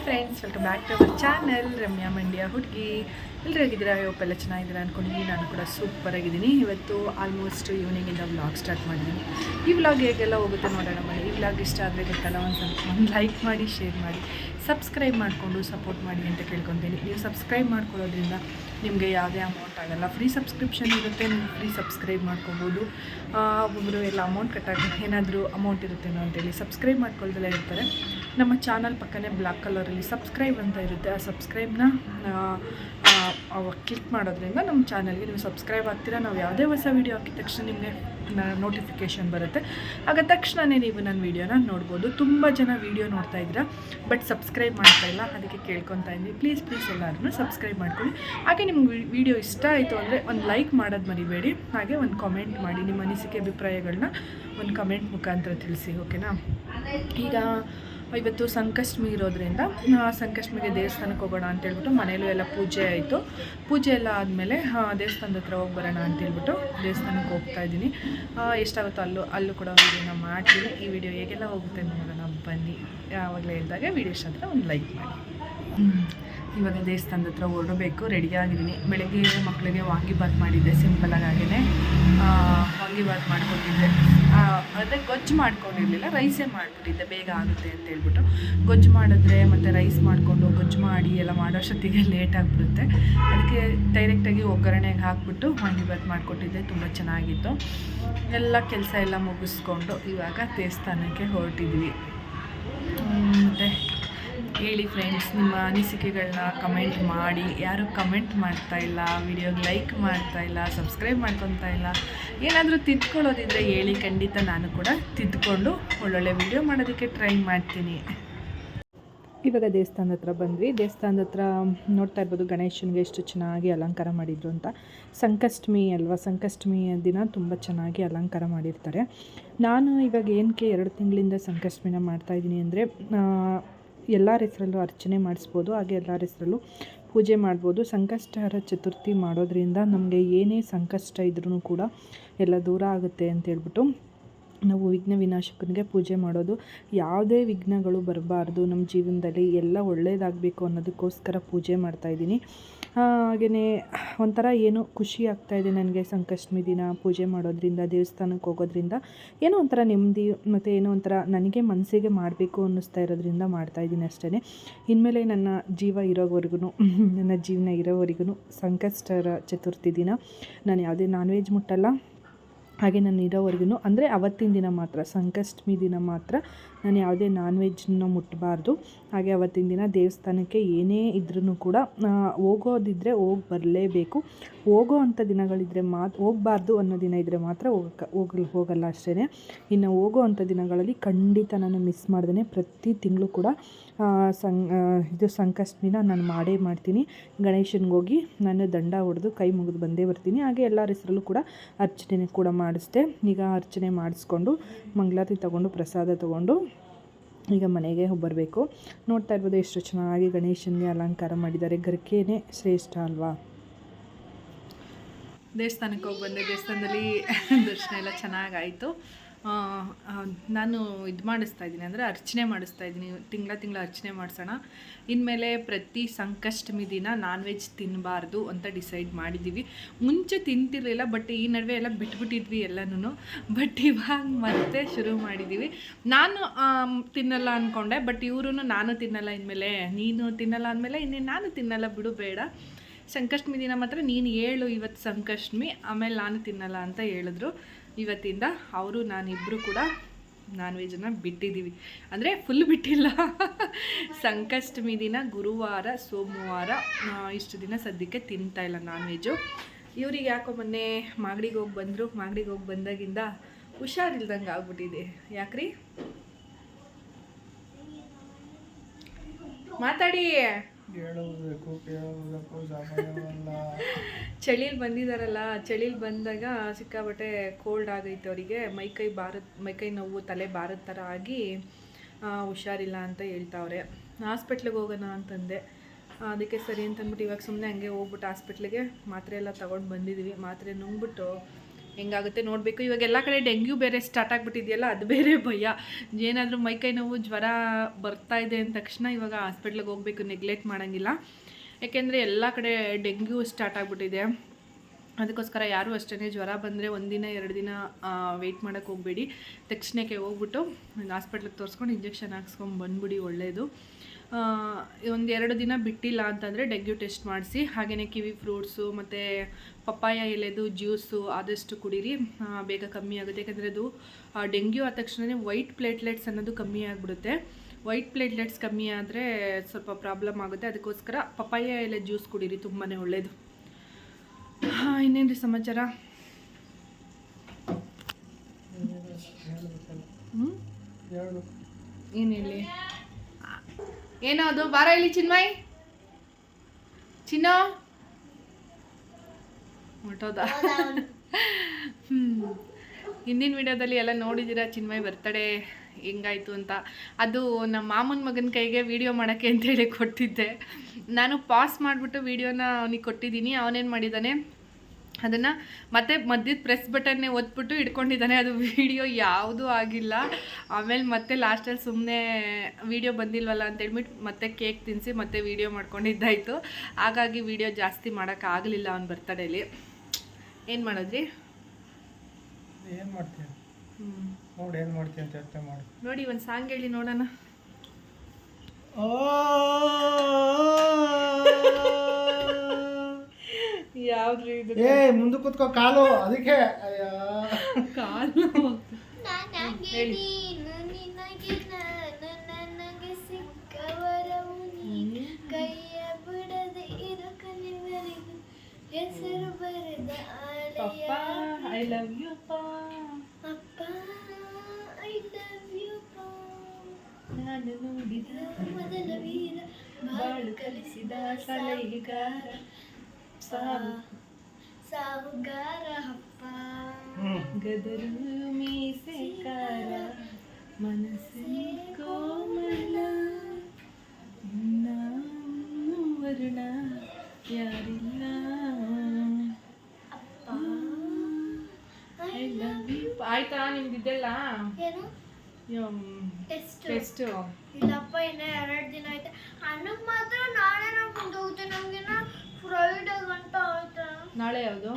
Hi friends welcome back to our channel Ramya Mandya ಹುಡುಗಿ ಎಲ್ಲರೂ ಹೇಗಿದ್ದೀರಾ ಎಲ್ಲ ಚೆನ್ನಾಗಿದ್ದೀರಾ ಅಂದ್ಕೊಂಡಿದ್ದೀನಿ ನಾನು ಕೂಡ ಸೂಪರ್ ಆಗಿದ್ದೀನಿ. ಇವತ್ತು ಆಲ್ಮೋಸ್ಟ್ ಈವ್ನಿಂಗಿಂದ ವ್ಲಾಗ್ ಸ್ಟಾರ್ಟ್ ಮಾಡಿದ್ದೀನಿ. ಈ ವ್ಲಾಗ್ ಹೇಗೆಲ್ಲ ಹೋಗುತ್ತೆ ನೋಡೋಣ ಮಾಡಿ ಈ ವ್ಲಾಗ್ ಇಷ್ಟ ಆದರೆ ಗೊತ್ತಲ್ಲ ಒಂದು ಸ್ವಲ್ಪ ಒಂದು ಲೈಕ್ ಮಾಡಿ ಶೇರ್ ಮಾಡಿ. ಸಬ್ಸ್ಕ್ರೈಬ್ ಮಾಡಿಕೊಂಡು ಸಪೋರ್ಟ್ ಮಾಡಿ ಅಂತ ಕೇಳ್ಕೊತೀನಿ. ನೀವು ಸಬ್ಸ್ಕ್ರೈಬ್ ಮಾಡ್ಕೊಳ್ಳೋದ್ರಿಂದ ನಿಮಗೆ ಯಾವುದೇ ಅಮೌಂಟ್ ಆಗಲ್ಲ. ಫ್ರೀ ಸಬ್ಸ್ಕ್ರಿಪ್ಷನ್ ಇರುತ್ತೆ ನೀವು ಫ್ರೀ ಸಬ್ಸ್ಕ್ರೈಬ್ ಮಾಡ್ಕೊಬೋದು. ಆ, ಒಬ್ಬೊಬ್ಬರು ಎಲ್ಲ ಅಮೌಂಟ್ ಕಟ್ಟಾಗ ಏನಾದರೂ ಅಮೌಂಟ್ ಇರುತ್ತೇನೋ ಅಂತೇಳಿ ಸಬ್ಸ್ಕ್ರೈಬ್ ಮಾಡ್ಕೊಳ್ದಲ್ಲೇ ಇರ್ತಾರೆ. ನಮ್ಮ ಚಾನಲ್ ಪಕ್ಕನೇ ಬ್ಲ್ಯಾಕ್ ಕಲರಲ್ಲಿ ಸಬ್ಸ್ಕ್ರೈಬ್ ಅಂತ ಇರುತ್ತೆ, ಆ ಸಬ್ಸ್ಕ್ರೈಬ್ನ ಕ್ಲಿಕ್ ಮಾಡೋದ್ರಿಂದ ನಮ್ಮ ಚಾನಲ್ಗೆ ನೀವು ಸಬ್ಸ್ಕ್ರೈಬ್ ಆಗ್ತೀರಾ. ನಾವು ಯಾವುದೇ ಹೊಸ ವೀಡಿಯೋ ಹಾಕಿದ ತಕ್ಷಣ ನಿಮಗೆ ನೋಟಿಫಿಕೇಷನ್ ಬರುತ್ತೆ. ಆಗ ತಕ್ಷಣವೇ ನೀವು ನನ್ನ ವೀಡಿಯೋನ ನೋಡ್ಬೋದು. ತುಂಬ ಜನ ವೀಡಿಯೋ ನೋಡ್ತಾ ಇದ್ದೀರಾ ಬಟ್ ಸಬ್ಸ್ಕ್ರೈಬ್ ಮಾಡ್ತಾ ಇಲ್ಲ. ಅದಕ್ಕೆ ಕೇಳ್ಕೊತಾ ಇದ್ದೀನಿ. ಪ್ಲೀಸ್ ಪ್ಲೀಸ್ ಎಲ್ಲರೂ ಸಬ್ಸ್ಕ್ರೈಬ್ ಮಾಡ್ಕೊಳ್ಳಿ. ಹಾಗೆ ನಿಮ್ಗೆ ವಿಡಿಯೋ ಇಷ್ಟ ಆಯಿತು ಅಂದರೆ ಒಂದು ಲೈಕ್ ಮಾಡೋದು ಮರಿಬೇಡಿ. ಹಾಗೆ ಒಂದು ಕಾಮೆಂಟ್ ಮಾಡಿ ನಿಮ್ಮ ಅನಿಸಿಕೆ ಅಭಿಪ್ರಾಯಗಳನ್ನ ಒಂದು ಕಮೆಂಟ್ ಮುಖಾಂತರ ತಿಳಿಸಿ ಓಕೆನಾ ಈಗ ಇವತ್ತು ಸಂಕಷ್ಟಮಿ ಇರೋದ್ರಿಂದ ಸಂಕಷ್ಟಮಿಗೆ ದೇವಸ್ಥಾನಕ್ಕೆ ಹೋಗೋಣ ಅಂತ ಹೇಳ್ಬಿಟ್ಟು ಮನೇಲೂ ಎಲ್ಲ ಪೂಜೆ ಆಯಿತು. ಪೂಜೆ ಎಲ್ಲ ಆದಮೇಲೆ ದೇವಸ್ಥಾನದ ಹತ್ರ ಹೋಗಿ ಬರೋಣ ಅಂತ ಹೇಳ್ಬಿಟ್ಟು ದೇವಸ್ಥಾನಕ್ಕೆ ಹೋಗ್ತಾ ಇದ್ದೀನಿ. ಎಷ್ಟಾಗುತ್ತೋ ಅಲ್ಲೂ ಅಲ್ಲೂ ಕೂಡ ವಿಡಿಯೋನ ಮಾಡ್ತೀನಿ. ಈ ವಿಡಿಯೋ ಹೇಗೆಲ್ಲ ಹೋಗುತ್ತೆ ನೋಡೋಣ ಬನ್ನಿ. ಯಾವಾಗಲೇ ಹೇಳಿದಾಗ ವಿಡಿಯೋ ಇಷ್ಟ ಒಂದು ಲೈಕ್ ಮಾಡಿ. ಇವಾಗ ದೇವಸ್ಥಾನದ ಹತ್ರ ಹೊರಡಬೇಕು ರೆಡಿಯಾಗಿದ್ದೀನಿ ಬೆಳಗ್ಗೆ ಮಕ್ಕಳಿಗೆ ವಾಂಗಿಬಾತ್ ಮಾಡಿದ್ದೆ ಸಿಂಪಲಾಗಿ ಹಾಗೆಯೇ ವಾಂಗಿಬಾತ್ ಮಾಡ್ಕೊಂಡಿದ್ದೆ ಅಂದರೆ ಅದೇ ಗೊಜ್ಜು ಮಾಡ್ಕೊಂಡಿರಲಿಲ್ಲ ರೈಸೇ ಮಾಡಿಬಿಟ್ಟಿದ್ದೆ, ಬೇಗ ಆಗುತ್ತೆ ಅಂತ ಹೇಳ್ಬಿಟ್ಟು. ಗೊಜ್ಜು ಮಾಡಿದ್ರೆ ಮತ್ತು ರೈಸ್ ಮಾಡಿಕೊಂಡು ಗೊಜ್ಜು ಮಾಡಿ ಎಲ್ಲ ಮಾಡೋಷ್ಟೊತ್ತಿಗೆ ಲೇಟ್ ಆಗಿಬಿಡುತ್ತೆ. ಅದಕ್ಕೆ ಡೈರೆಕ್ಟಾಗಿ ಒಗ್ಗರಣೆಗೆ ಹಾಕ್ಬಿಟ್ಟು ವಾಂಗಿಬಾತ್ ಮಾಡಿಕೊಟ್ಟಿದ್ದೆ, ತುಂಬ ಚೆನ್ನಾಗಿತ್ತು. ಎಲ್ಲ ಕೆಲಸ ಎಲ್ಲ ಮುಗಿಸ್ಕೊಂಡು ಇವಾಗ ದೇವಸ್ಥಾನಕ್ಕೆ ಹೊರಟಿದ್ವಿ. ಮತ್ತು? ಹೇಳಿ ಫ್ರೆಂಡ್ಸ್ ನಿಮ್ಮ ಅನಿಸಿಕೆಗಳನ್ನ ಕಮೆಂಟ್ ಮಾಡಿ. ಯಾರು ಕಮೆಂಟ್ ಮಾಡ್ತಾ ಇಲ್ಲ ವಿಡಿಯೋಗೆ ಲೈಕ್ ಮಾಡ್ತಾ ಇಲ್ಲ ಸಬ್ಸ್ಕ್ರೈಬ್ ಮಾಡ್ಕೊತಾ ಇಲ್ಲ, ಏನಾದರೂ ತಿದ್ಕೊಳ್ಳೋದಿದ್ರೆ ಹೇಳಿ ಖಂಡಿತ ನಾನು ಕೂಡ ತಿದ್ಕೊಂಡು ಒಳ್ಳೊಳ್ಳೆ ವಿಡಿಯೋ ಮಾಡೋದಕ್ಕೆ ಟ್ರೈ ಮಾಡ್ತೀನಿ. ಇವಾಗ ದೇವಸ್ಥಾನದ ಹತ್ರ ಬಂದ್ವಿ. ದೇವಸ್ಥಾನದ ಹತ್ರ ನೋಡ್ತಾ ಇರ್ಬೋದು ಗಣೇಶನಿಗೆ ಎಷ್ಟು ಚೆನ್ನಾಗಿ ಅಲಂಕಾರ ಮಾಡಿದ್ರು ಅಂತ. ಸಂಕಷ್ಟಮಿ ಅಲ್ವಾ? ಸಂಕಷ್ಟಮಿ ದಿನ ತುಂಬ ಚೆನ್ನಾಗಿ ಅಲಂಕಾರ ಮಾಡಿರ್ತಾರೆ. ನಾನು ಇವಾಗ ಏನಕ್ಕೆ ಎರಡು ತಿಂಗಳಿಂದ ಸಂಕಷ್ಟಮಿನ ಮಾಡ್ತಾಯಿದ್ದೀನಿ ಅಂದರೆ ಎಲ್ಲರ ಹೆಸರಲ್ಲೂ ಅರ್ಚನೆ ಮಾಡಿಸ್ಬೋದು, ಹಾಗೆ ಎಲ್ಲರ ಹೆಸರಲ್ಲೂ ಪೂಜೆ ಮಾಡ್ಬೋದು. ಸಂಕಷ್ಟಹರ ಚತುರ್ಥಿ ಮಾಡೋದ್ರಿಂದ ನಮಗೆ ಏನೇ ಸಂಕಷ್ಟ ಇದ್ರೂ ಕೂಡ ಎಲ್ಲ ದೂರ ಆಗುತ್ತೆ ಅಂತ ಹೇಳ್ಬಿಟ್ಟು ನಾವು ವಿಘ್ನ ವಿನಾಶಕನಿಗೆ ಪೂಜೆ ಮಾಡೋದು. ಯಾವುದೇ ವಿಘ್ನಗಳು ಬರಬಾರ್ದು. ನಮ್ಮ ಜೀವನದಲ್ಲಿ ಎಲ್ಲ ಒಳ್ಳೆಯದಾಗಬೇಕು ಅನ್ನೋದಕ್ಕೋಸ್ಕರ ಪೂಜೆ ಮಾಡ್ತಾಯಿದ್ದೀನಿ ಹಾಗೆಯೇ ಒಂಥರ ಏನೋ ಖುಷಿ ಆಗ್ತಾಯಿದೆ ನನಗೆ ಸಂಕಷ್ಟಮಿ ದಿನ, ಪೂಜೆ ಮಾಡೋದ್ರಿಂದ, ದೇವಸ್ಥಾನಕ್ಕೆ ಹೋಗೋದ್ರಿಂದ. ಏನೋ ಒಂಥರ ನೆಮ್ಮದಿ ಮತ್ತು ಏನೋ ಒಂಥರ ನನಗೆ ಮನಸ್ಸಿಗೆ ಮಾಡಬೇಕು ಅನ್ನಿಸ್ತಾ ಇರೋದ್ರಿಂದ ಮಾಡ್ತಾಯಿದ್ದೀನಿ ಅಷ್ಟೇ ಇನ್ಮೇಲೆ ನನ್ನ ಜೀವ ಇರೋವರೆಗೂ ನನ್ನ ಜೀವನ ಇರೋವರೆಗೂ ಸಂಕಷ್ಟರ ಚತುರ್ಥಿ ದಿನ. ನಾನು ಯಾವುದೇ ನಾನ್ ವೆಜ್ ಮುಟ್ಟಲ್ಲ. ಹಾಗೆ ನಾನು ಇರೋವರೆಗೂ ಅಂದರೆ ಅವತ್ತಿನ ದಿನ ಮಾತ್ರ, ಸಂಕಷ್ಟಮಿ ದಿನ ಮಾತ್ರ ನಾನು ಯಾವುದೇ ನಾನ್ ವೆಜ್ನ ಮುಟ್ಟಬಾರ್ದು ಹಾಗೆ ಅವತ್ತಿನ ದಿನ ದೇವಸ್ಥಾನಕ್ಕೆ ಏನೇ ಇದ್ರೂ ಕೂಡ ಹೋಗೋದಿದ್ರೆ ಹೋಗಿ ಬರಲೇಬೇಕು. ಹೋಗೋ ಅಂಥ ದಿನಗಳಿದ್ದರೆ ಮಾತ್ರ ಹೋಗಬಾರ್ದು ಅನ್ನೋ ದಿನ ಇದ್ದರೆ ಮಾತ್ರ ಹೋಗಕ್ಕೆ ಹೋಗಲ್, ಹೋಗಲ್ಲ ಅಷ್ಟೇ ಇನ್ನು ಹೋಗೋ ಅಂಥ ದಿನಗಳಲ್ಲಿ ಖಂಡಿತ ನಾನು ಮಿಸ್ ಮಾಡ್ದೇ ಪ್ರತಿ ತಿಂಗಳು ಕೂಡ ಸಂ ಇದು ಸಂಕಷ್ಟಮಿನ ನಾನು ಮಾಡೇ ಮಾಡ್ತೀನಿ. ಗಣೇಶನಿಗೆ ಹೋಗಿ ನಾನು ದಂಡ ಹೊಡೆದು ಕೈ ಮುಗಿದು ಬಂದೇ ಬರ್ತೀನಿ. ಹಾಗೆ ಎಲ್ಲರ ಹೆಸರಲ್ಲೂ ಕೂಡ ಅರ್ಚನೆ ಕೂಡ ಮಾಡಿಸ್ದೆ. ಈಗ ಅರ್ಚನೆ ಮಾಡಿಸ್ಕೊಂಡು, ಮಂಗಳಾರತಿ ತಗೊಂಡು, ಪ್ರಸಾದ ತೊಗೊಂಡು ಈಗ ಮನೆಗೆ ಬರಬೇಕು ನೋಡ್ತಾ ಇರ್ಬೋದು ಎಷ್ಟು ಚೆನ್ನಾಗಿ ಗಣೇಶನಿಗೆ ಅಲಂಕಾರ ಮಾಡಿದ್ದಾರೆ. ಗರ್ಕೆನೇ ಶ್ರೇಷ್ಠ ಅಲ್ವಾ? ದೇವಸ್ಥಾನಕ್ಕೆ ಹೋಗಿ ಬಂದೆ. ದೇವಸ್ಥಾನದಲ್ಲಿ ದರ್ಶನ ಎಲ್ಲ ಚೆನ್ನಾಗಾಯಿತು. ನಾನು ಇದು ಮಾಡಿಸ್ತಾ ಇದ್ದೀನಿ ಅಂದರೆ ಅರ್ಚನೆ ಮಾಡಿಸ್ತಾ ಇದ್ದೀನಿ. ತಿಂಗಳ ತಿಂಗಳ ಅರ್ಚನೆ ಮಾಡಿಸೋಣ. ಇನ್ಮೇಲೆ ಪ್ರತಿ ಸಂಕಷ್ಟಮಿ ದಿನ ನಾನ್ ವೆಜ್ ತಿನ್ನಬಾರ್ದು ಅಂತ ಡಿಸೈಡ್ ಮಾಡಿದ್ದೀವಿ ಮುಂಚೆ ತಿಂತಿರಲಿಲ್ಲ ಬಟ್ ಈ ನಡುವೆ ಎಲ್ಲ ಬಿಟ್ಬಿಟ್ಟಿದ್ವಿ ಎಲ್ಲನೂ ಬಟ್ ಇವಾಗ ಮತ್ತೆ ಶುರು ಮಾಡಿದ್ದೀವಿ ನಾನು ತಿನ್ನಲ್ಲ ಅಂದ್ಕೊಂಡೆ ಬಟ್ ಇವರು ನಾನು ತಿನ್ನಲ್ಲ ಇನ್ಮೇಲೆ, ನೀನು ತಿನ್ನಲ್ಲ ಅಂದಮೇಲೆ ಇನ್ನೇನು ನಾನು ತಿನ್ನಲ್ಲ ಬಿಡು, ಬೇಡ. ಸಂಕಷ್ಟಮಿ ದಿನ ಮಾತ್ರ ನೀನು ಹೇಳು ಇವತ್ತು ಸಂಕಷ್ಟಮಿ, ಆಮೇಲೆ ನಾನು ತಿನ್ನಲ್ಲ ಅಂತ ಹೇಳಿದ್ರು. ಇವತ್ತಿಂದ ಅವರು ನಾನಿಬ್ಬರು ಕೂಡ ನಾನ್ ವೆಜ್ನ ಬಿಟ್ಟಿದ್ದೀವಿ. ಅಂದರೆ ಫುಲ್ ಬಿಟ್ಟಿಲ್ಲ. ಸಂಕಷ್ಟಮಿ ದಿನ, ಗುರುವಾರ, ಸೋಮವಾರ ಇಷ್ಟು ದಿನ ಸದ್ಯಕ್ಕೆ ತಿಂತಾ ಇಲ್ಲ ನಾನ್ ವೆಜ್ಜು ಇವ್ರಿಗೆ ಯಾಕೋ ಮೊನ್ನೆ ಮಾಗಡಿಗೆ ಹೋಗಿ ಬಂದರು. ಮಾಗಡಿಗೆ ಹೋಗಿ ಬಂದಾಗಿಂದ ಹುಷಾರಿಲ್ದಂಗೆ ಆಗ್ಬಿಟ್ಟಿದೆ. ಯಾಕ್ರಿ? ಮಾತಾಡಿ. ಚಳಿಲಿ ಬಂದಿದ್ದಾರಲ್ಲ ಚಳಿಲಿ ಬಂದಾಗ ಸಿಕ್ಕಾಬಟ್ಟೆ ಕೋಲ್ಡ್ ಆಗೈತೆ ಅವರಿಗೆ. ಮೈಕೈ ಬಾರದ್ ಮೈಕೈ ನೋವು, ತಲೆ ಬಾರದ ಥರ ಆಗಿ ಹುಷಾರಿಲ್ಲ ಅಂತ ಹೇಳ್ತಾವ್ರೆ. ಹಾಸ್ಪಿಟ್ಲಿಗೆ ಹೋಗೋಣ ಅಂತಂದೆ. ಅದಕ್ಕೆ ಸರಿ ಅಂತಂದ್ಬಿಟ್ಟು ಇವಾಗ ಸುಮ್ಮನೆ ಹಂಗೆ ಹೋಗ್ಬಿಟ್ಟು ಹಾಸ್ಪಿಟ್ಲಿಗೆ ಮಾತ್ರೆ ಎಲ್ಲ ತೊಗೊಂಡು ಬಂದಿದ್ದೀವಿ ಮಾತ್ರೆ ನುಂಗ್ಬಿಟ್ಟು ಹೆಂಗಾಗುತ್ತೆ ನೋಡಬೇಕು. ಇವಾಗ ಎಲ್ಲ ಕಡೆ ಡೆಂಗ್ಯೂ ಬೇರೆ ಸ್ಟಾರ್ಟ್ ಆಗಿಬಿಟ್ಟಿದೆಯಲ್ಲ, ಅದು ಬೇರೆ ಭಯ. ಏನಾದರೂ ಮೈಕೈ ನೋವು, ಜ್ವರ ಬರ್ತಾ ಇದೆ ಅಂದ ತಕ್ಷಣ ಇವಾಗ ಹಾಸ್ಪಿಟ್ಲಿಗೆ ಹೋಗಬೇಕು ನೆಗ್ಲೆಕ್ಟ್ ಮಾಡೋಂಗಿಲ್ಲ. ಯಾಕೆಂದರೆ ಎಲ್ಲ ಕಡೆ ಡೆಂಗ್ಯೂ ಸ್ಟಾರ್ಟ್ ಆಗಿಬಿಟ್ಟಿದೆ. ಅದಕ್ಕೋಸ್ಕರ ಯಾರೂ ಅಷ್ಟೇ ಜ್ವರ ಬಂದರೆ ಒಂದಿನ ಎರಡು ದಿನ ವೆಯ್ಟ್ ಮಾಡೋಕ್ಕೆ ಹೋಗಬೇಡಿ. ತಕ್ಷಣಕ್ಕೆ ಹೋಗ್ಬಿಟ್ಟು ಹಾಸ್ಪಿಟ್ಲಿಗೆ ತೋರಿಸ್ಕೊಂಡು ಇಂಜೆಕ್ಷನ್ ಹಾಕ್ಸ್ಕೊಂಡು ಬಂದ್ಬಿಡಿ ಒಳ್ಳೆಯದು ಒಂದು ಎರಡು ದಿನ ಬಿಟ್ಟಿಲ್ಲ ಅಂತಂದರೆ ಡೆಂಗ್ಯೂ ಟೆಸ್ಟ್ ಮಾಡಿಸಿ. ಹಾಗೆಯೇ ಕಿವಿ ಫ್ರೂಟ್ಸು ಮತ್ತು ಪಪ್ಪಾಯ ಎಲೆದು ಜ್ಯೂಸು ಆದಷ್ಟು ಕುಡೀರಿ. ಬೇಗ ಕಮ್ಮಿ ಆಗುತ್ತೆ. ಯಾಕೆಂದರೆ ಅದು ಡೆಂಗ್ಯೂ ಆದ ತಕ್ಷಣವೇ ವೈಟ್ ಪ್ಲೇಟ್ಲೆಟ್ಸ್ ಅನ್ನೋದು ಕಮ್ಮಿ ಆಗಿಬಿಡುತ್ತೆ. ವೈಟ್ ಪ್ಲೇಟ್ಲೆಟ್ಸ್ ಕಮ್ಮಿ ಆದರೆ ಸ್ವಲ್ಪ ಪ್ರಾಬ್ಲಮ್ ಆಗುತ್ತೆ. ಅದಕ್ಕೋಸ್ಕರ ಪಪ್ಪಾಯ ಎಲೆ ಜ್ಯೂಸ್ ಕುಡೀರಿ. ತುಂಬಾ ಒಳ್ಳೆಯದು ಇನ್ನೇನು ರೀ ಸಮಾಚಾರ? ಏನು ಹೇಳಿ? ಏನೋ ಅದು? ಬಾರ ಇಲ್ಲಿ ಚಿನ್ಮಯ್. ಚಿನ್ನ? ಹೊಟ್ಟೋದ ಹಿಂದಿನ ವಿಡಿಯೋದಲ್ಲಿ ಎಲ್ಲ ನೋಡಿದ್ದೀರಾ ಚಿನ್ಮಯ್ ಬರ್ತಡೇ ಹೆಂಗಾಯ್ತು ಅಂತ. ಅದು ನಮ್ಮ ಮಾಮನ ಮಗನ ಕೈಗೆ ವಿಡಿಯೋ ಮಾಡೋಕ್ಕೆ ಅಂತೇಳಿ ಕೊಟ್ಟಿದ್ದೆ. ನಾನು ಪಾಸ್ ಮಾಡಿಬಿಟ್ಟು ವೀಡಿಯೋನ ಅವನಿಗೆ ಕೊಟ್ಟಿದ್ದೀನಿ. ಅವನೇನು ಮಾಡಿದ್ದಾನೆ ಅದನ್ನು ಮತ್ತೆ ಮಧ್ಯದ ಪ್ರೆಸ್ ಬಟನ್ನೇ ಒತ್ಬಿಟ್ಟು ಇಟ್ಕೊಂಡಿದ್ದಾನೆ ಅದು ವಿಡಿಯೋ ಯಾವುದೂ ಆಗಿಲ್ಲ. ಆಮೇಲೆ ಮತ್ತೆ ಲಾಸ್ಟಲ್ಲಿ ಸುಮ್ಮನೆ ವಿಡಿಯೋ ಬಂದಿಲ್ವಲ್ಲ ಅಂತ ಹೇಳ್ಬಿಟ್ಟು ಮತ್ತೆ ಕೇಕ್ ತಿನ್ನಿಸಿ ಮತ್ತೆ ವಿಡಿಯೋ ಮಾಡ್ಕೊಂಡಿದ್ದಾಯಿತು. ಹಾಗಾಗಿ ವಿಡಿಯೋ ಜಾಸ್ತಿ ಮಾಡೋಕ್ಕಾಗಲಿಲ್ಲ ಅವ್ನ ಬರ್ತಡೇಲಿ ಏನು ಮಾಡೋದ್ರಿ? ಏನು ಮಾಡ್ತೀಯ? ನೋಡಿ ಏನು ಮಾಡ್ತೀಯ ಅಂತ ಯೋಚನೆ ಮಾಡು. ನೋಡಿ ಒಂದು ಸಾಂಗ್ ಹೇಳಿ ನೋಡೋಣ. ಯಾವ್ದ್ರಿ ಇದು ಏ ಮುಂದೆ ಕೂತ್ಕೋ ಕಾಲು ಅದಕ್ಕೆ ಅಯ್ಯ ಕಾಲು ಹೇಳಿ ನೀನು ನಿನಗೆ ನಾನು ನನಗೆ ಸಿಕ್ಕವರವು ನೀನು ಕೈಯ ಬಿಡದೆ ಇರು ಕನಿವರೆಗೂ ಹೆಸರು ಬರೆದ ಆಳೆಯ ಪಪ್ಪ ಐ ಲವ್ ಯು ಅಪ್ಪ ಐ ಲವ್ ಯು ನಾನು ನೋಡಿದ ಮೊದಲ ವೀರ ಬಾಳು ಕಲಿಸಿದ ಸಲಹೆಗಾರ ಸಾವು ಸಾಹುಗಾರ ಅಪ್ಪ ಹ್ಞೂ ಗದರು ಮೀಸೆಕಾರ ಮನಸ್ಸೇ ಕೋಮಲ ನಾನು ವರುಣ ಯಾರಿಲ್ಲ ಅಪ್ಪ ಐ ಲವ್ ಯು ಆಯ್ತಾ ನಿಮ್ದಿದ್ದೆಲ್ಲ ಏನು ಟೆಸ್ಟ್ ಟೆಸ್ಟು ಇಲ್ಲಪ್ಪ ಇನ್ನ ಎರಡು ದಿನ ಐತೆ ಅನ್ನಕ್ಕೆ ಮಾತ್ರ ನಾಳೆ ನಾವು ಹೋಗುತ್ತೆ ನಮಗಿನ್ನ ಫ್ರೈಡೆ ಗಂಟ ಆಯ್ತಾ ನಾಳೆ ಯಾವುದು?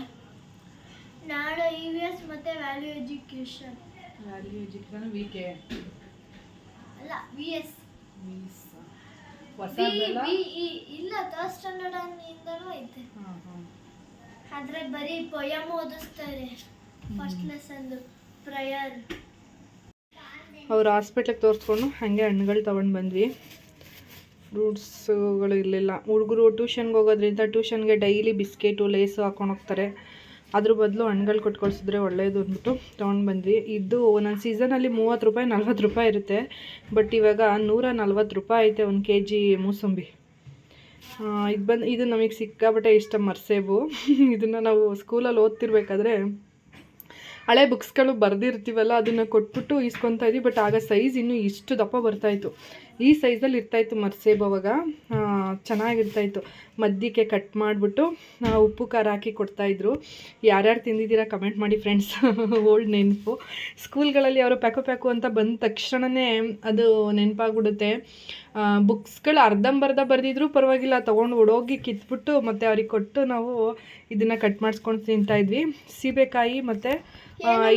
ನಾಳೆ ಇ ವಿ ಎಸ್ ಮತ್ತೆ ವ್ಯಾಲ್ಯೂ ಎಜುಕೇಶನ್ ವ್ಯಾಲ್ಯೂ ಎಜುಕೇಶನ್ ವಿಕೆ ಅಲ್ಲ ವಿ ಎಸ್ ಇ ಇಲ್ಲ ಥರ್ಡ್ ಸ್ಟ್ಯಾಂಡರ್ಡ್ ಇಂದನೂ ಐತೆ. ಹಾಂ ಹಾಂ. ಆದ್ರೆ ಬರೀ ಪೊಯಮ್ ಓದಿಸ್ತಾರೆ ಫಸ್ಟ್ ಲೆಸನ್ದು ಪ್ರಯರ್ ಅವ್ರು ಹಾಸ್ಪಿಟ್ಲಿಗೆ ತೋರಿಸ್ಕೊಂಡು ಹಾಗೆ ಹಣ್ಣುಗಳು ತೊಗೊಂಡು ಬಂದ್ವಿ. ಫ್ರೂಟ್ಸ್ಗಳು ಇರಲಿಲ್ಲ. ಹುಡುಗರು ಟ್ಯೂಷನ್ಗೆ ಹೋಗೋದ್ರಿಂದ ಟ್ಯೂಷನ್ಗೆ ಡೈಲಿ ಬಿಸ್ಕೆಟು, ಲೇಸು ಹಾಕೊಂಡು ಹೋಗ್ತಾರೆ. ಅದ್ರ ಬದಲು ಹಣ್ಗಳು ಕೊಟ್ಟು ಕಳಿಸಿದ್ರೆ ಒಳ್ಳೆಯದು ಅಂದ್ಬಿಟ್ಟು ತೊಗೊಂಡು ಬಂದ್ವಿ. ಇದು ಒಂದೊಂದು ಸೀಸನಲ್ಲಿ ಮೂವತ್ತು ರೂಪಾಯಿ, ನಲ್ವತ್ತು ರೂಪಾಯಿ ಇರುತ್ತೆ. ಬಟ್ ಇವಾಗ ನೂರ ನಲ್ವತ್ತು ರೂಪಾಯಿ ಐತೆ ಒಂದು ಕೆ ಜಿ ಮೂಸಂಬಿ ಇದು ಬಂದು, ಇದು ನಮಗೆ ಸಿಕ್ಕಾಬಟ್ಟೆ ಇಷ್ಟ ಮರ್ಸೇಬು. ಇದನ್ನು ನಾವು ಸ್ಕೂಲಲ್ಲಿ ಓದ್ತಿರ್ಬೇಕಾದ್ರೆ ಹಳೆ ಬುಕ್ಸ್ಗಳು ಬರೆದಿರ್ತೀವಲ್ಲ, ಅದನ್ನು ಕೊಟ್ಬಿಟ್ಟು ಈಸ್ಕೊತಾ ಇದ್ವಿ. ಬಟ್ ಆಗ ಸೈಜ್ ಇನ್ನೂ ಇಷ್ಟು ದಪ್ಪ ಬರ್ತಾಯಿತ್ತು ಈ ಸೈಜಲ್ಲಿ ಇರ್ತಾಯಿತ್ತು ಮರ್ಸೇಬ್ ಅವಾಗ. ಚೆನ್ನಾಗಿರ್ತಾಯಿತ್ತು ಮಧ್ಯಕ್ಕೆ ಕಟ್ ಮಾಡಿಬಿಟ್ಟು ಉಪ್ಪು, ಖಾರ ಹಾಕಿ ಕೊಡ್ತಾಯಿದ್ರು ಯಾರ್ಯಾರು ತಿಂದಿದ್ದೀರಾ ಕಮೆಂಟ್ ಮಾಡಿ ಫ್ರೆಂಡ್ಸ್ ಓಲ್ಡ್ ನೆನಪು. ಸ್ಕೂಲ್ಗಳಲ್ಲಿ ಅವರು ಪ್ಯಾಕು ಪ್ಯಾಕು ಅಂತ ಬಂದ ತಕ್ಷಣವೇ ಅದು ನೆನಪಾಗ್ಬಿಡುತ್ತೆ. ಬುಕ್ಸ್ಗಳು ಅರ್ಧಂಬರ್ಧ ಬರೆದಿದ್ರು ಪರವಾಗಿಲ್ಲ, ತೊಗೊಂಡು ಓಡೋಗಿ ಕಿತ್ಬಿಟ್ಟು ಮತ್ತು ಅವ್ರಿಗೆ ಕೊಟ್ಟು ನಾವು ಇದನ್ನು ಕಟ್ ಮಾಡಿಸ್ಕೊಂಡು ತಿಂತಾಯಿದ್ವಿ ಸೀಬೆಕಾಯಿ ಮತ್ತು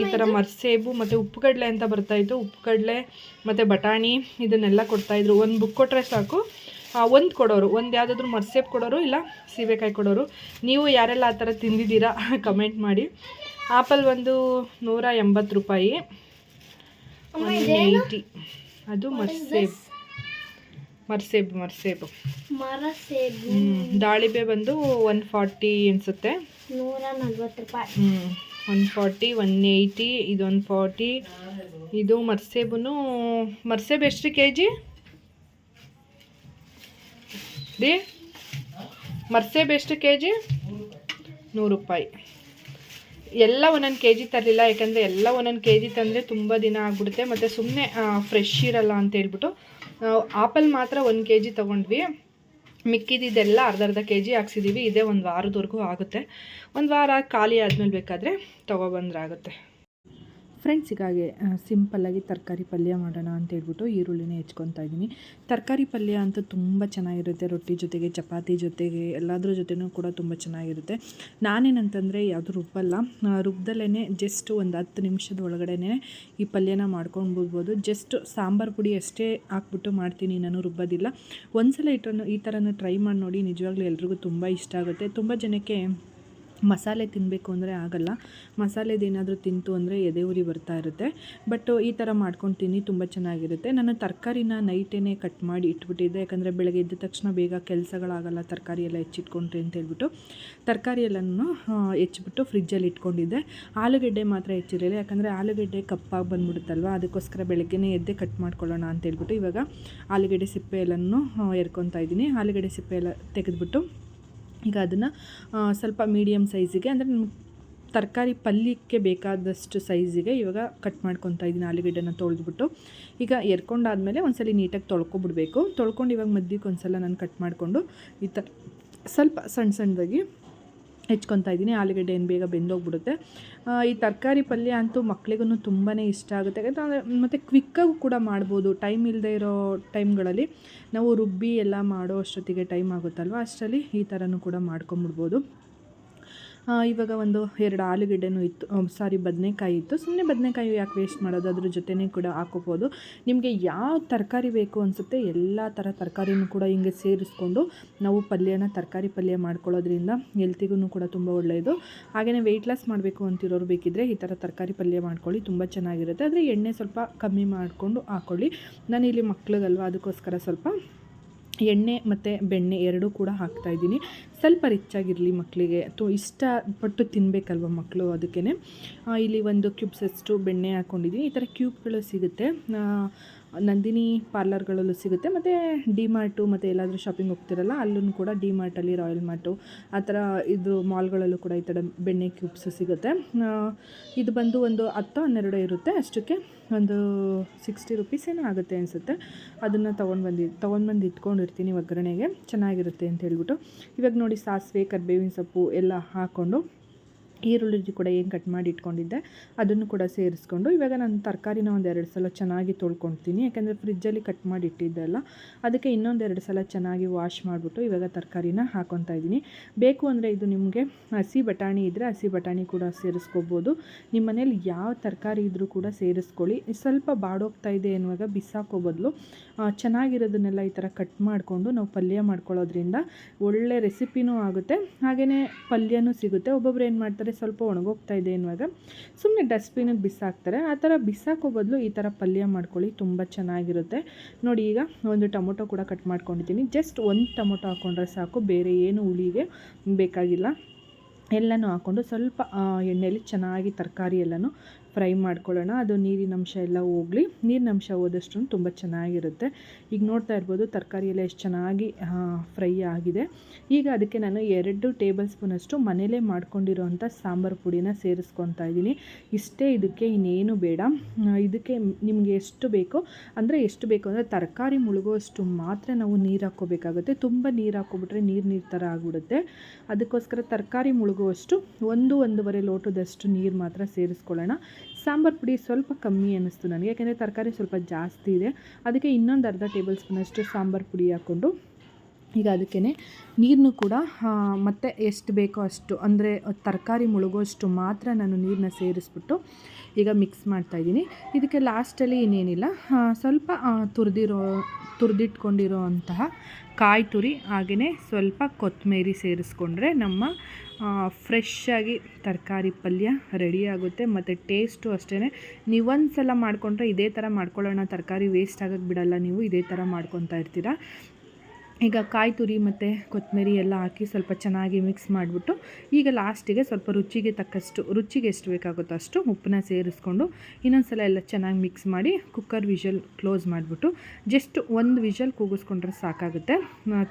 ಈ ಥರ ಮರ್ಸೇಬು ಮತ್ತು ಉಪ್ಪುಗಡಲೆ ಅಂತ ಬರ್ತಾಯಿತ್ತು ಉಪ್ಪುಗಡಲೆ ಮತ್ತು ಬಟಾಣಿ ಇದನ್ನೆಲ್ಲ ಕೊಡ್ತಾಯಿದ್ರು ಒಂದು ಬುಕ್ ಕೊಟ್ಟರೆ ಸಾಕು. ಒಂದು ಕೊಡೋರು. ಒಂದು ಯಾವುದಾದ್ರೂ ಮರ್ಸೇಬ್ ಕೊಡೋರು ಇಲ್ಲ ಸೀಬೆಕಾಯಿ ಕೊಡೋರು. ನೀವು ಯಾರೆಲ್ಲ ಆ ಥರ ತಿಂದಿದ್ದೀರಾ ಕಮೆಂಟ್ ಮಾಡಿ. ಆಪಲ್ ಒಂದು ನೂರ ಎಂಬತ್ತು ರೂಪಾಯಿ. ಏಯ್ಟಿ ಅದು ಮರ್ಸೇಬು. ಮರ್ಸೇಬ್ ಮರ್ಸೇಬು. ದಾಳಿಂಬೆ ಬಂದು ಒನ್ ಫಾರ್ಟಿ ಅನಿಸುತ್ತೆ. ನೂರ ನಲ್ವತ್ತು ರೂಪಾಯಿ. ಹ್ಞೂ ಒನ್ ಫಾರ್ಟಿ ಒನ್ ಏಯ್ಟಿ, ಇದು ಒನ್ ಫಾರ್ಟಿ. ಇದು ಮರ್ಸೇಬು ಮರ್ಸೇಬ್ ಎಷ್ಟು ಕೆ ಜಿ ರೀ ಮರ್ಸೇಬ್ ಎಷ್ಟು ಕೆ ಜಿ ನೂರು ರೂಪಾಯಿ. ಎಲ್ಲ ಒಂದೊಂದು ಕೆ ಜಿ ತರಲಿಲ್ಲ, ಯಾಕಂದರೆ ಎಲ್ಲ ಒಂದೊಂದು ಕೆ ಜಿ ತಂದರೆ ತುಂಬ ದಿನ ಆಗ್ಬಿಡುತ್ತೆ. ಮತ್ತು ಸುಮ್ಮನೆ ಫ್ರೆಶ್ ಇರಲ್ಲ ಅಂತ ಹೇಳ್ಬಿಟ್ಟು ಆಪಲ್ ಮಾತ್ರ ಒಂದು ಕೆ ಜಿ ತೊಗೊಂಡ್ವಿ. ಮಿಕ್ಕಿದ್ದೆಲ್ಲ ಅರ್ಧ ಅರ್ಧ ಕೆ ಜಿ ಹಾಕ್ಸಿದ್ದೀವಿ ಇದೇ ಒಂದು ವಾರದವರೆಗೂ ಆಗುತ್ತೆ. ಒಂದು ವಾರ ಖಾಲಿ ಆದಮೇಲೆ ಬೇಕಾದರೆ ತೊಗೊಬಂದ್ರೆ ಆಗುತ್ತೆ. ಫ್ರೆಂಡ್ಸ್ ಹೀಗಾಗಿ ಸಿಂಪಲ್ಲಾಗಿ ತರಕಾರಿ ಪಲ್ಯ ಮಾಡೋಣ ಅಂತ ಹೇಳ್ಬಿಟ್ಟು ಈರುಳ್ಳಿನ ಹೆಚ್ಕೊತಾ ಇದ್ದೀನಿ. ತರಕಾರಿ ಪಲ್ಯ ಅಂತೂ ತುಂಬ ಚೆನ್ನಾಗಿರುತ್ತೆ. ರೊಟ್ಟಿ ಜೊತೆಗೆ, ಚಪಾತಿ ಜೊತೆಗೆ, ಎಲ್ಲದ್ರ ಜೊತೆನೂ ಕೂಡ ತುಂಬ ಚೆನ್ನಾಗಿರುತ್ತೆ. ನಾನೇನಂತಂದರೆ ಯಾವುದು ರುಬ್ಬಲ್ಲ. ರುಬ್ಬದಲ್ಲೇ ಜಸ್ಟ್ ಒಂದು ಹತ್ತು ನಿಮಿಷದ ಒಳಗಡೆನೇ ಈ ಪಲ್ಯನ ಮಾಡ್ಕೊಂಡು ಬಿಡ್ಬೋದು ಜಸ್ಟ್ ಸಾಂಬಾರು ಪುಡಿ ಅಷ್ಟೇ ಹಾಕ್ಬಿಟ್ಟು ಮಾಡ್ತೀನಿ ನಾನು ರುಬ್ಬೋದಿಲ್ಲ. ಒಂದು ಸಲ ಇಟ್ಟನ್ನು ಈ ಥರನೂ ಟ್ರೈ ಮಾಡಿ ನೋಡಿ ನಿಜವಾಗ್ಲೂ ಎಲ್ರಿಗೂ ತುಂಬ ಇಷ್ಟ ಆಗುತ್ತೆ. ತುಂಬ ಜನಕ್ಕೆ ಮಸಾಲೆ ತಿನ್ನಬೇಕು ಅಂದರೆ ಆಗಲ್ಲ. ಮಸಾಲೆದೇನಾದರೂ ತಿಂತು ಅಂದರೆ ಎದೆ ಉರಿ ಬರ್ತಾ ಇರುತ್ತೆ. ಬಟ್ ಈ ಥರ ಮಾಡ್ಕೊಂಡು ತಿನ್ನಿ ತುಂಬ ಚೆನ್ನಾಗಿರುತ್ತೆ. ನಾನು ತರಕಾರಿನ ನೈಟೇ ಕಟ್ ಮಾಡಿ ಇಟ್ಬಿಟ್ಟಿದ್ದೆ. ಯಾಕಂದರೆ ಬೆಳಗ್ಗೆ ಎದ್ದ ತಕ್ಷಣ ಬೇಗ ಕೆಲಸಗಳಾಗಲ್ಲ, ತರಕಾರಿ ಎಲ್ಲ ಹೆಚ್ಚಿಟ್ಕೊಂಡ್ರಿ ಅಂತ ಹೇಳ್ಬಿಟ್ಟು ತರಕಾರಿ ಎಲ್ಲನೂ ಹೆಚ್ಚಿಬಿಟ್ಟು ಫ್ರಿಜ್ಜಲ್ಲಿ ಇಟ್ಕೊಂಡಿದ್ದೆ. ಆಲೂಗಡ್ಡೆ ಮಾತ್ರ ಹೆಚ್ಚಿರಲಿಲ್ಲ. ಯಾಕಂದರೆ ಆಲೂಗಡ್ಡೆ ಕಪ್ಪಾಗಿ ಬಂದ್ಬಿಡುತ್ತಲ್ವ? ಅದಕ್ಕೋಸ್ಕರ ಬೆಳಗ್ಗೆನೇ ಎದ್ದೆ ಕಟ್ ಮಾಡ್ಕೊಳ್ಳೋಣ ಅಂತ ಹೇಳ್ಬಿಟ್ಟು ಇವಾಗ ಆಲೂಗಡ್ಡೆ ಸಿಪ್ಪೆ ಎಲ್ಲನೂ ಎರ್ಕೊತಾ ಇದ್ದೀನಿ. ಆಲೂಗೆಡ್ಡೆ ಸಿಪ್ಪೆ ಎಲ್ಲ ತೆಗೆದ್ಬಿಟ್ಟು ಈಗ ಅದನ್ನು ಸ್ವಲ್ಪ ಮೀಡಿಯಮ್ ಸೈಜಿಗೆ ಅಂದರೆ ತರಕಾರಿ ಪಲ್ಯಕ್ಕೆ ಬೇಕಾದಷ್ಟು ಸೈಜಿಗೆ ಇವಾಗ ಕಟ್ ಮಾಡ್ಕೊತಾ ಇದ್ದೀನಿ ಆಲೂಗಡ್ಡೆನ ತೊಳೆದ್ಬಿಟ್ಟು. ಈಗ ಎರ್ಕೊಂಡಾದ್ಮೇಲೆ ಒಂದ್ಸಲ ನೀಟಾಗಿ ತೊಳ್ಕೊಬಿಡ್ಬೇಕು. ತೊಳ್ಕೊಂಡು ಇವಾಗ ಮಧ್ಯಕ್ಕೆ ಒಂದ್ಸಲ ನಾನು ಕಟ್ ಮಾಡಿಕೊಂಡು ಈ ಥರ ಸ್ವಲ್ಪ ಸಣ್ಣ ಸಣ್ಣದಾಗಿ ಹೆಚ್ಕೊತಾ ಇದ್ದೀನಿ, ಆಲೂಗಡ್ಡೆ ಏನು ಬೇಗ ಬೆಂದೋಗ್ಬಿಡುತ್ತೆ. ಈ ತರಕಾರಿ ಪಲ್ಯ ಅಂತೂ ಮಕ್ಳಿಗೂ ತುಂಬಾ ಇಷ್ಟ ಆಗುತ್ತೆ. ಯಾಕಂದರೆ ಮತ್ತು ಕ್ವಿಕ್ಕಾಗೂ ಕೂಡ ಮಾಡ್ಬೋದು. ಟೈಮ್ ಇಲ್ಲದೆ ಇರೋ ಟೈಮ್ಗಳಲ್ಲಿ ನಾವು ರುಬ್ಬಿ ಎಲ್ಲ ಮಾಡೋ ಅಷ್ಟೊತ್ತಿಗೆ ಟೈಮ್ ಆಗುತ್ತಲ್ವ? ಅಷ್ಟರಲ್ಲಿ ಈ ಥರನೂ ಕೂಡ ಮಾಡ್ಕೊಂಬಿಡ್ಬೋದು. ಇವಾಗ ಒಂದು ಎರಡು ಆಲೂಗಡ್ಡೆನೂ ಇತ್ತು. ಸಾರಿ ಬದನೆಕಾಯಿ ಇತ್ತು. ಸುಮ್ಮನೆ ಬದನೆಕಾಯಿ ಯಾಕೆ ವೇಸ್ಟ್ ಮಾಡೋದು? ಅದ್ರ ಜೊತೆನೇ ಕೂಡ ಹಾಕೋಬೋದು. ನಿಮಗೆ ಯಾವ ತರಕಾರಿ ಬೇಕು ಅನಿಸುತ್ತೆ, ಎಲ್ಲ ಥರ ತರಕಾರಿನೂ ಕೂಡ ಹಿಂಗೆ ಸೇರಿಸ್ಕೊಂಡು ನಾವು ಪಲ್ಯನ ತರಕಾರಿ ಪಲ್ಯ ಮಾಡ್ಕೊಳ್ಳೋದ್ರಿಂದ ಹೆಲ್ತಿಗೂ ಕೂಡ ತುಂಬ ಒಳ್ಳೆಯದು. ಹಾಗೆಯೇ ವೆಯ್ಟ್ ಲಾಸ್ ಮಾಡಬೇಕು ಅಂತಿರೋರು ಬೇಕಿದ್ದರೆ ಈ ಥರ ತರಕಾರಿ ಪಲ್ಯ ಮಾಡ್ಕೊಳ್ಳಿ, ತುಂಬ ಚೆನ್ನಾಗಿರುತ್ತೆ. ಆದರೆ ಎಣ್ಣೆ ಸ್ವಲ್ಪ ಕಮ್ಮಿ ಮಾಡಿಕೊಂಡು ಹಾಕ್ಕೊಳ್ಳಿ ನಾನಿಲ್ಲಿ ಮಕ್ಳಿಗಲ್ವ, ಅದಕ್ಕೋಸ್ಕರ ಸ್ವಲ್ಪ ಎಣ್ಣೆ ಮತ್ತು ಬೆಣ್ಣೆ ಎರಡೂ ಕೂಡ ಹಾಕ್ತಾಯಿದ್ದೀನಿ ಸ್ವಲ್ಪ ರಿಚ್ಚಾಗಿರಲಿ ಮಕ್ಕಳಿಗೆ ತು, ಇಷ್ಟಪಟ್ಟು ತಿನ್ನಬೇಕಲ್ವ ಮಕ್ಕಳು ಅದಕ್ಕೇ ಇಲ್ಲಿ ಒಂದು ಕ್ಯೂಬ್ಸಷ್ಟು ಬೆಣ್ಣೆ ಹಾಕ್ಕೊಂಡಿದ್ದೀನಿ ಈ ಥರ ಕ್ಯೂಬ್ಗಳು ಸಿಗುತ್ತೆ. ನಂದಿನಿ ಪಾರ್ಲರ್ಗಳಲ್ಲೂ ಸಿಗುತ್ತೆ. ಮತ್ತು ಡಿ ಮಾರ್ಟು ಮತ್ತು ಎಲ್ಲಾದರೂ ಶಾಪಿಂಗ್ ಹೋಗ್ತಿರಲ್ಲ ಅಲ್ಲೂ ಕೂಡ ಡಿ ಮಾರ್ಟಲ್ಲಿ ರಾಯಲ್ ಮಾರ್ಟು. ಆ ಥರ ಇದು ಮಾಲ್ಗಳಲ್ಲೂ ಕೂಡ ಈ ಥರ ಬೆಣ್ಣೆ ಕ್ಯೂಬ್ಸ್ ಸಿಗುತ್ತೆ. ಇದು ಬಂದು ಒಂದು ಹತ್ತು ಹನ್ನೆರಡು ಇರುತ್ತೆ. ಅಷ್ಟಕ್ಕೆ ಒಂದು ಸಿಕ್ಸ್ಟಿ ರುಪೀಸ್ ಏನೋ ಆಗುತ್ತೆ ಅನಿಸುತ್ತೆ. ಅದನ್ನು ತೊಗೊಂಡು ಬಂದು ತೊಗೊಂಡು ಬಂದು ಇಟ್ಕೊಂಡಿರ್ತೀನಿ ಒಗ್ಗರಣೆಗೆ. ಚೆನ್ನಾಗಿರುತ್ತೆ ಅಂತ ಹೇಳ್ಬಿಟ್ಟು. ಇವಾಗ ನೋಡಿ ಸಾಸಿವೆ, ಕರಿಬೇವಿನ ಸೊಪ್ಪು ಎಲ್ಲ ಹಾಕ್ಕೊಂಡು ಈರುಳ್ಳಿ ಕೂಡ ಏನು ಕಟ್ ಮಾಡಿ ಇಟ್ಕೊಂಡಿದ್ದೆ, ಅದನ್ನು ಕೂಡ ಸೇರಿಸ್ಕೊಂಡು ಇವಾಗ ನಾನು ತರಕಾರಿನ ಒಂದೆರಡು ಸಲ ಚೆನ್ನಾಗಿ ತೊಳ್ಕೊಳ್ತೀನಿ ಯಾಕೆಂದರೆ ಫ್ರಿಜ್ಜಲ್ಲಿ ಕಟ್ ಮಾಡಿ ಇಟ್ಟಿದ್ದೆ ಅಲ್ಲ, ಅದಕ್ಕೆ ಇನ್ನೊಂದೆರಡು ಸಲ ಚೆನ್ನಾಗಿ ವಾಶ್ ಮಾಡಿಬಿಟ್ಟು ಇವಾಗ ತರಕಾರಿನ ಹಾಕೊತಾ ಇದ್ದೀನಿ. ಬೇಕು ಅಂದರೆ ಇದು ನಿಮಗೆ ಹಸಿ ಬಟಾಣಿ ಇದ್ದರೆ ಹಸಿ ಬಟಾಣಿ ಕೂಡ ಸೇರಿಸ್ಕೋಬೋದು ನಿಮ್ಮ ಮನೇಲಿ ಯಾವ ತರಕಾರಿ ಇದ್ದರೂ ಕೂಡ ಸೇರಿಸ್ಕೊಳ್ಳಿ. ಸ್ವಲ್ಪ ಬಾಡೋಗ್ತಾ ಇದೆ ಅನ್ನುವಾಗ ಬಿಸಾಕೋ ಬದಲು ಚೆನ್ನಾಗಿರೋದನ್ನೆಲ್ಲ ಈ ಥರ ಕಟ್ ಮಾಡಿಕೊಂಡು ನಾವು ಪಲ್ಯ ಮಾಡ್ಕೊಳ್ಳೋದ್ರಿಂದ ಒಳ್ಳೆ ರೆಸಿಪಿನೂ ಆಗುತ್ತೆ ಹಾಗೆಯೇ ಪಲ್ಯನೂ ಸಿಗುತ್ತೆ. ಒಬ್ಬೊಬ್ರು ಏನು ಮಾಡ್ತಾರೆ ಸ್ವಲ್ಪ ಒಣಗೋಗ್ತಾ ಇದೆ ಅನ್ನುವಾಗ ಸುಮ್ಮನೆ ಡಸ್ಟ್ಬಿನಿಗೆ ಬಿಸಾಕ್ತಾರೆ. ಆ ಥರ ಬಿಸಾಕೋ ಬದಲು ಈ ಥರ ಪಲ್ಯ ಮಾಡ್ಕೊಳ್ಳಿ, ತುಂಬ ಚೆನ್ನಾಗಿರುತ್ತೆ. ನೋಡಿ, ಈಗ ಒಂದು ಟೊಮೊಟೊ ಕೂಡ ಕಟ್ ಮಾಡ್ಕೊಂಡಿದ್ದೀನಿ. ಜಸ್ಟ್ ಒಂದು ಟೊಮೊಟೊ ಹಾಕ್ಕೊಂಡ್ರೆ ಸಾಕು, ಬೇರೆ ಏನು ಹುಳಿಗೆ ಬೇಕಾಗಿಲ್ಲ. ಎಲ್ಲನೂ ಹಾಕ್ಕೊಂಡು ಸ್ವಲ್ಪ ಎಣ್ಣೆಯಲ್ಲಿ ಚೆನ್ನಾಗಿ ತರಕಾರಿ ಎಲ್ಲನೂ ಫ್ರೈ ಮಾಡ್ಕೊಳ್ಳೋಣ. ಅದು ನೀರಿನ ಅಂಶ ಎಲ್ಲ ಹೋಗಲಿ. ನೀರಿನ ಅಂಶ ಹೋದಷ್ಟು ತುಂಬ ಚೆನ್ನಾಗಿರುತ್ತೆ. ಈಗ ನೋಡ್ತಾ ಇರ್ಬೋದು ತರಕಾರಿ ಎಲ್ಲ ಎಷ್ಟು ಚೆನ್ನಾಗಿ ಫ್ರೈ ಆಗಿದೆ. ಈಗ ಅದಕ್ಕೆ ನಾನು ಎರಡು ಟೇಬಲ್ ಸ್ಪೂನಷ್ಟು ಮನೇಲೇ ಮಾಡ್ಕೊಂಡಿರೋವಂಥ ಸಾಂಬಾರು ಪುಡಿನ ಸೇರಿಸ್ಕೊತಾ ಇದ್ದೀನಿ. ಇಷ್ಟೇ ಇದಕ್ಕೆ ಇನ್ನೇನು ಬೇಡ. ಇದಕ್ಕೆ ನಿಮಗೆ ಎಷ್ಟು ಬೇಕೋ, ಅಂದರೆ ಎಷ್ಟು ಬೇಕು, ಅಂದರೆ ತರಕಾರಿ ಮುಳುಗುವಷ್ಟು ಮಾತ್ರ ನಾವು ನೀರು ಹಾಕ್ಕೋಬೇಕಾಗುತ್ತೆ. ತುಂಬ ನೀರು ಹಾಕ್ಕೊಬಿಟ್ರೆ ನೀರು ನೀರು ಥರ ಆಗಿಬಿಡುತ್ತೆ. ಅದಕ್ಕೋಸ್ಕರ ತರಕಾರಿ ಮುಳುಗುವಷ್ಟು ಒಂದು ಒಂದೂವರೆ ಲೋಟದಷ್ಟು ನೀರು ಮಾತ್ರ ಸೇರಿಸ್ಕೊಳ್ಳೋಣ. ಸಾಂಬಾರು ಪುಡಿ ಸ್ವಲ್ಪ ಕಮ್ಮಿ ಅನ್ನಿಸ್ತು ನನಗೆ, ಯಾಕೆಂದರೆ ತರಕಾರಿ ಸ್ವಲ್ಪ ಜಾಸ್ತಿ ಇದೆ. ಅದಕ್ಕೆ ಇನ್ನೊಂದು ಅರ್ಧ ಟೇಬಲ್ ಸ್ಪೂನಷ್ಟು ಸಾಂಬಾರು ಪುಡಿ ಹಾಕ್ಕೊಂಡು, ಈಗ ಅದಕ್ಕೆ ನೀರನ್ನು ಕೂಡ ಮತ್ತೆ ಎಷ್ಟು ಬೇಕೋ ಅಷ್ಟು, ಅಂದರೆ ತರಕಾರಿ ಮುಳುಗೋಷ್ಟು ಮಾತ್ರ ನಾನು ನೀರನ್ನ ಸೇರಿಸ್ಬಿಟ್ಟು ಈಗ ಮಿಕ್ಸ್ ಮಾಡ್ತಾಯಿದ್ದೀನಿ ಇದಕ್ಕೆ ಲಾಸ್ಟಲ್ಲಿ ಇನ್ನೇನಿಲ್ಲ. ಸ್ವಲ್ಪ ತುರಿದಿರೋ ತುರಿದಿಟ್ಕೊಂಡಿರೋ ಅಂತಹ ಕಾಯಿ ತುರಿ ಹಾಗೆಯೇ ಸ್ವಲ್ಪ ಕೊತ್ತಂಬರಿ ಸೇರಿಸ್ಕೊಂಡ್ರೆ ನಮ್ಮ ಫ್ರೆಶ್ಶಾಗಿ ತರಕಾರಿ ಪಲ್ಯ ರೆಡಿ ಆಗುತ್ತೆ ಮತ್ತು ಟೇಸ್ಟು ಅಷ್ಟೇ ನೀವೊಂದು ಸಲ ಮಾಡಿಕೊಂಡ್ರೆ ಇದೇ ಥರ ಮಾಡ್ಕೊಳ್ಳೋಣ, ತರಕಾರಿ ವೇಸ್ಟ್ ಆಗೋಕ್ಕೆ ಬಿಡಲ್ಲ ನೀವು, ಇದೇ ಥರ ಮಾಡ್ಕೊತಾ ಇರ್ತೀರ. ಈಗ ಕಾಯಿ ತುರಿ ಮತ್ತು ಕೊತ್ತಂಬರಿ ಎಲ್ಲ ಹಾಕಿ ಸ್ವಲ್ಪ ಚೆನ್ನಾಗಿ ಮಿಕ್ಸ್ ಮಾಡಿಬಿಟ್ಟು ಈಗ ಲಾಸ್ಟಿಗೆ ಸ್ವಲ್ಪ ರುಚಿಗೆ ತಕ್ಕಷ್ಟು, ರುಚಿಗೆ ಎಷ್ಟು ಬೇಕಾಗುತ್ತೋ ಅಷ್ಟು ಉಪ್ಪನ್ನ ಸೇರಿಸ್ಕೊಂಡು ಇನ್ನೊಂದು ಸಲ ಎಲ್ಲ ಚೆನ್ನಾಗಿ ಮಿಕ್ಸ್ ಮಾಡಿ ಕುಕ್ಕರ್ ವಿಷಲ್ ಕ್ಲೋಸ್ ಮಾಡಿಬಿಟ್ಟು ಜಸ್ಟ್ ಒಂದು ವಿಷಲ್ ಕೂಗಿಸ್ಕೊಂಡ್ರೆ ಸಾಕಾಗುತ್ತೆ.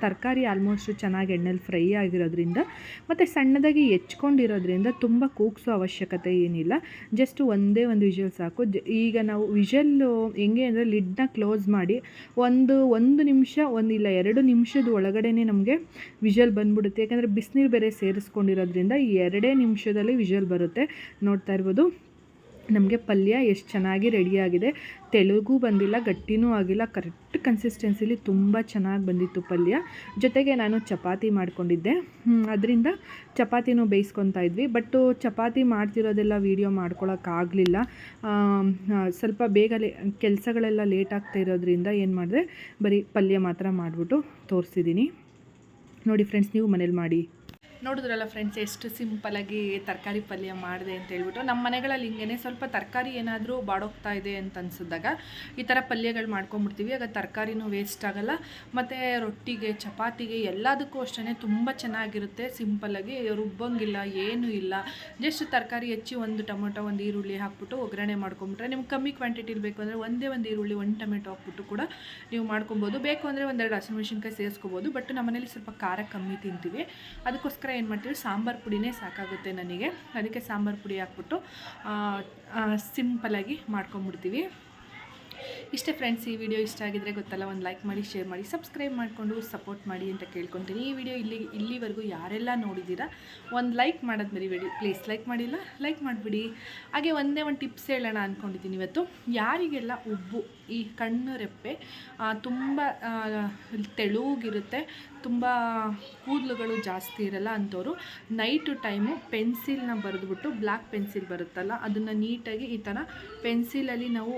ತರಕಾರಿ ಆಲ್ಮೋಸ್ಟ್ ಚೆನ್ನಾಗಿ ಎಣ್ಣೆಲಿ ಫ್ರೈ ಆಗಿರೋದ್ರಿಂದ ಮತ್ತು ಸಣ್ಣದಾಗಿ ಹೆಚ್ಕೊಂಡಿರೋದ್ರಿಂದ ತುಂಬ ಕೂಗಿಸೋ ಅವಶ್ಯಕತೆ ಏನಿಲ್ಲ. ಜಸ್ಟ್ ಒಂದೇ ಒಂದು ವಿಷಲ್ ಸಾಕು. ಈಗ ನಾವು ವಿಷಲ್ಲು ಹೆಂಗೆ ಅಂದರೆ ಲಿಡ್ನ ಕ್ಲೋಸ್ ಮಾಡಿ ಒಂದು ಒಂದು ನಿಮಿಷ ಒಂದಿಲ್ಲ, ಎರಡು ನಿಮಿಷ ನಿಮಿಷದ ಒಳಗಡೆ ನಮಗೆ ವಿಷಲ್ ಬಂದ್ಬಿಡುತ್ತೆ. ಯಾಕಂದರೆ ಬಿಸಿನೀರು ಬೇರೆ ಸೇರಿಸ್ಕೊಂಡಿರೋದ್ರಿಂದ ಎರಡೇ ನಿಮಿಷದಲ್ಲಿ ವಿಷಲ್ ಬರುತ್ತೆ. ನೋಡ್ತಾ ಇರ್ಬೋದು. ನಮಗೆ ಪಲ್ಯ ಎಷ್ಟು ಚೆನ್ನಾಗಿ ರೆಡಿಯಾಗಿದೆ ತೆಳುಗೂ ಬಂದಿಲ್ಲ, ಗಟ್ಟಿನೂ ಆಗಿಲ್ಲ ಕರೆಕ್ಟ್ ಕನ್ಸಿಸ್ಟೆನ್ಸಿಲಿ ತುಂಬ ಚೆನ್ನಾಗಿ ಬಂದಿತ್ತು ಪಲ್ಯ. ಜೊತೆಗೆ ನಾನು ಚಪಾತಿ ಮಾಡ್ಕೊಂಡಿದ್ದೆ. ಅದರಿಂದ ಚಪಾತಿನೂ ಬೇಯಿಸ್ಕೊತಾ ಇದ್ವಿ. ಬಟ್ಟು ಚಪಾತಿ ಮಾಡ್ತಿರೋದೆಲ್ಲ ವೀಡಿಯೋ ಮಾಡ್ಕೊಳಕ್ಕಾಗಲಿಲ್ಲ ಸ್ವಲ್ಪ ಬೇಗ ಕೆಲಸಗಳೆಲ್ಲ ಲೇಟ್ ಆಗ್ತಾ ಇರೋದ್ರಿಂದ ಏನು ಮಾಡಿದೆ, ಬರೀ ಪಲ್ಯ ಮಾತ್ರ ಮಾಡಿಬಿಟ್ಟು ತೋರಿಸಿದ್ದೀನಿ ನೋಡಿ ಫ್ರೆಂಡ್ಸ್ ನೀವು ಮನೇಲಿ ಮಾಡಿ. ನೋಡಿದ್ರಲ್ಲ ಫ್ರೆಂಡ್ಸ್ ಎಷ್ಟು ಸಿಂಪಲಾಗಿ ತರಕಾರಿ ಪಲ್ಯ ಮಾಡಿದೆ ಅಂತ ಹೇಳ್ಬಿಟ್ಟು ನಮ್ಮ ಮನೆಗಳಲ್ಲಿ ಹಿಂಗೇನೆ ಸ್ವಲ್ಪ ತರಕಾರಿ ಏನಾದರೂ ಬಾಡೋಗ್ತಾ ಇದೆ ಅಂತ ಅನ್ಸಿದಾಗ ಈ ಥರ ಪಲ್ಯಗಳು ಮಾಡ್ಕೊಂಬಿಡ್ತೀವಿ ಆಗ ತರಕಾರಿನೂ ವೇಸ್ಟ್ ಆಗಲ್ಲ. ಮತ್ತು ರೊಟ್ಟಿಗೆ, ಚಪಾತಿಗೆ ಎಲ್ಲದಕ್ಕೂ ಅಷ್ಟೇ ತುಂಬ ಚೆನ್ನಾಗಿರುತ್ತೆ. ಸಿಂಪಲ್ಲಾಗಿ ರುಬ್ಬಂಗಿಲ್ಲ, ಏನೂ ಇಲ್ಲ. ಜಸ್ಟ್ ತರಕಾರಿ ಹೆಚ್ಚಿ ಒಂದು ಟೊಮೊಟೊ, ಒಂದು ಈರುಳ್ಳಿ ಹಾಕ್ಬಿಟ್ಟು ಒಗ್ಗರಣೆ ಮಾಡ್ಕೊಂಬಿಟ್ರೆ ನಿಮ್ಗೆ ಕಮ್ಮಿ ಕ್ವಾಂಟಿಟಿಲಿ ಬೇಕು ಅಂದರೆ ಒಂದೇ ಒಂದು ಈರುಳ್ಳಿ, ಒಂದು ಟೊಮೆಟೊ ಹಾಕ್ಬಿಟ್ಟು ಕೂಡ ನೀವು ಮಾಡ್ಕೊಬೋದು. ಬೇಕು ಅಂದರೆ ಒಂದೆರಡು ಹಸಿಮೆಣ್ಸಿನ್ಕಾಯಿ ಸೇರಿಸ್ಕೋಬೋದು. ಬಟ್ ನಮ್ಮನೇಲಿ ಸ್ವಲ್ಪ ಖಾರ ಕಮ್ಮಿ ತಿಂತೀವಿ. ಅದಕ್ಕೋಸ್ಕರ ಏನು ಮಾಡ್ತೀವಿ? ಸಾಂಬಾರು ಪುಡಿನೇ ಸಾಕಾಗುತ್ತೆ ನನಗೆ. ಅದಕ್ಕೆ ಸಾಂಬಾರು ಪುಡಿ ಹಾಕ್ಬಿಟ್ಟು ಸಿಂಪಲಾಗಿ ಮಾಡ್ಕೊಂಬಿಡ್ತೀವಿ ಇಷ್ಟೇ ಫ್ರೆಂಡ್ಸ್ ಈ ವಿಡಿಯೋ ಇಷ್ಟ ಆಗಿದ್ರೆ ಗೊತ್ತಲ್ಲ, ಒಂದು ಲೈಕ್ ಮಾಡಿ ಶೇರ್ ಮಾಡಿ ಸಬ್ಸ್ಕ್ರೈಬ್ ಮಾಡಿಕೊಂಡು ಸಪೋರ್ಟ್ ಮಾಡಿ ಅಂತ ಕೇಳ್ಕೊತೀನಿ. ಈ ವಿಡಿಯೋ ಇಲ್ಲಿ, ಇಲ್ಲಿವರೆಗೂ ಯಾರೆಲ್ಲ ನೋಡಿದ್ದೀರಾ, ಒಂದು ಲೈಕ್ ಮಾಡೋದು ಮರಿಬೇಡಿ ಪ್ಲೀಸ್ ಲೈಕ್ ಮಾಡಿಲ್ಲ ಲೈಕ್ ಮಾಡಿಬಿಡಿ. ಹಾಗೆ ಒಂದೇ ಒಂದು ಟಿಪ್ಸ್ ಹೇಳೋಣ ಅಂದ್ಕೊಂಡಿದ್ದೀನಿ ಇವತ್ತು. ಯಾರಿಗೆಲ್ಲ ಉಬ್ಬು ಈ ಕಣ್ಣು ರೆಪ್ಪೆ ತುಂಬ ತೆಳುವಾಗಿರುತ್ತೆ. ತುಂಬ ಕೂದಲುಗಳು ಜಾಸ್ತಿ ಇರಲ್ಲ ಅಂಥವ್ರು ನೈಟು ಟೈಮು ಪೆನ್ಸಿಲ್ನ ಬರೆದ್ಬಿಟ್ಟು ಬ್ಲ್ಯಾಕ್ ಪೆನ್ಸಿಲ್ ಬರುತ್ತಲ್ಲ, ಅದನ್ನು ನೀಟಾಗಿ ಈ ಥರ ಪೆನ್ಸಿಲಲ್ಲಿ ನಾವು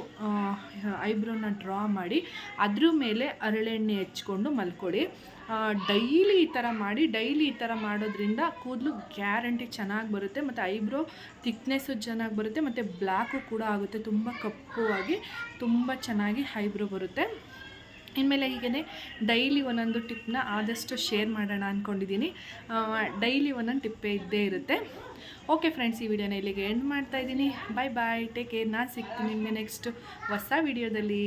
ಐಬ್ರೋನ ಡ್ರಾ ಮಾಡಿ, ಅದ್ರ ಮೇಲೆ ಹರಳೆಣ್ಣೆ ಹಚ್ಕೊಂಡು ಮಲ್ಕೊಳ್ಳಿ. ಡೈಲಿ ಈ ಥರ ಮಾಡಿ, ಡೈಲಿ ಈ ಥರ ಮಾಡೋದ್ರಿಂದ ಕೂದಲು ಗ್ಯಾರಂಟಿ ಚೆನ್ನಾಗಿ ಬರುತ್ತೆ. ಮತ್ತು ಐಬ್ರೋ ತಿಕ್ನೆಸ್ಸು ಚೆನ್ನಾಗಿ ಬರುತ್ತೆ. ಮತ್ತು ಬ್ಲ್ಯಾಕು ಕೂಡ ಆಗುತ್ತೆ. ತುಂಬ ಕಪ್ಪು ಆಗಿ ತುಂಬ ಚೆನ್ನಾಗಿ ಐಬ್ರೋ ಬರುತ್ತೆ. ಇನ್ಮೇಲೆ ಹೀಗೇ ಡೈಲಿ ಒಂದೊಂದು ಟಿಪ್ನ ಆದಷ್ಟು ಶೇರ್ ಮಾಡೋಣ ಅಂದ್ಕೊಂಡಿದ್ದೀನಿ ಡೈಲಿ ಒಂದೊಂದು ಟಿಪ್ಪೇ ಇದ್ದೇ ಇರುತ್ತೆ. ಓಕೆ ಫ್ರೆಂಡ್ಸ್, ಈ ವಿಡಿಯೋನ ಇಲ್ಲಿಗೆ ಎಂಡ್ ಮಾಡ್ತಾ ಇದ್ದೀನಿ. ಬಾಯ್ ಬಾಯ್ ಟೇಕ್ ಕೇರ್ ನಾನು ಸಿಗ್ತೀನಿ ನಿಮಗೆ ನೆಕ್ಸ್ಟ್ ಹೊಸ ವಿಡಿಯೋದಲ್ಲಿ.